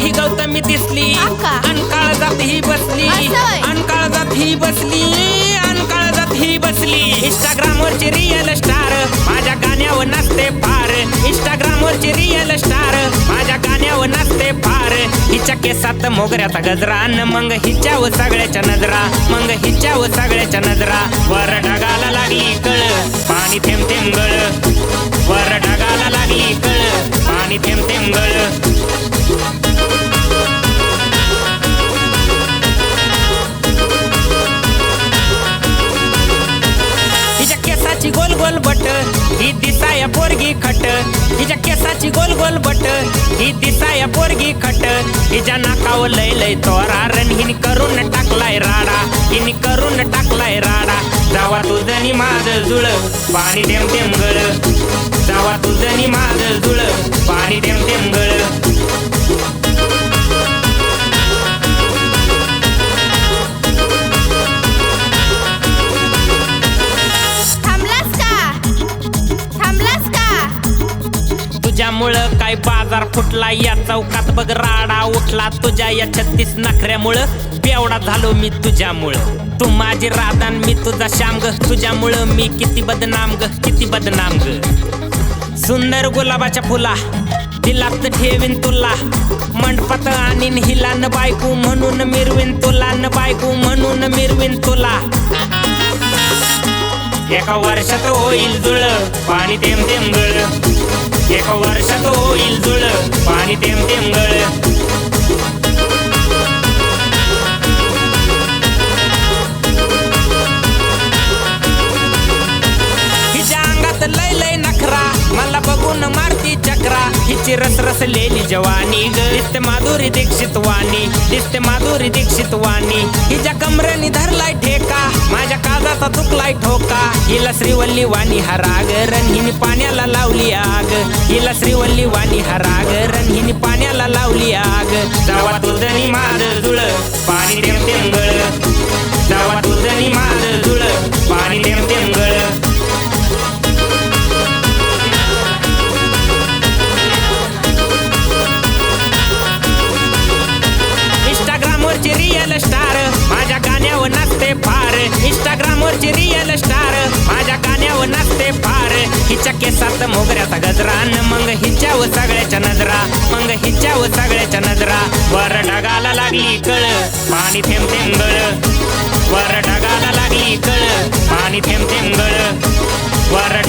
ही गौतमी दिसली. हा का? अनकाळ जात ही बसली. असं होय? अनकाळ जात ही बसली. अनकाळ जात ही बसली. इंस्टाग्राम वरची रिअल स्टार माझ्या गाण्यावर नाचते फार इंस्टाग्राम वरची रिअल स्टार माझ्या गाण्यावर नाचते फार हिच्या केसात मोगऱ्याचा गजरा न मग हिच्यावर सगळ्याच्या नजरा. मग हिच्यावर सगळ्याच्या नजरा. वर ढगाला लागली कळ. पाणी थेंब थेंब गळ. वर ढगाला लागली केसाची गोल गोल बट ही दिसाया पोरगी खट. हिच्या केसाची गोल गोल बट ही दिसाया पोरगी खट. हिच्या नाकाव लय लय तोरा रण हिने करून टाकलाय राडा. हिनी करून टाकलाय राडा. जावा तुझं नि जुळ पाणी टेम टेम गळ जावा तुझं नि जुळ पाणी टेम टेम गळ का काय बाजार फुटला? या चौकात बघ राडा उठला तुझ्या या छत्तीस नखऱ्यामुळं. बेवडा झालो मी तुझ्यामुळं. तू माझी राधान मी तुझा श्याम ग तुझ्यामुळं मी किती बदनाम ग किती बदनाम ग. सुंदर गुलाबाच्या फुला दिलात ठेवीन तुला. मंडपात आणीन हिला न बायकू म्हणून मिरवीन तुला न बायकू म्हणून मिरवीन तुला. एका वर्षात होईल जुळ पाणी देम देम गळ. एक वर्षात होईल जुळ पाणी टेम थेंब गळ. हिच्या अंगात लय लय नखरा मला बघून मारती चक्रा. हिची रस रसलेली जवानी ग दिसते माधुरी दीक्षित वाणी दिसते माधुरी दीक्षित वाणी. हिच्या कमरेने धरलाय ठेका माझ्या काजाचा चुकलाय ठोका. हिला श्रीवल्ली वाणी हा राग रणहिनी पाण्याला लावली आग. हिला श्रीवल्ली वाणी हा राग रणहिनी पाण्याला लावली आग. जावा तुझं माझ जुळ पाणी टेम केसात मोगऱ्याचा गजरा न मग हिच्यावर सगळ्याच्या नजरा मग हिच्यावर सगळ्याच्या नजरा. वर ढगाला लागली कळ पाणी थेंब थेंबळ वर ढगाला लागली कळ पाणी थेंब थेंबळ वर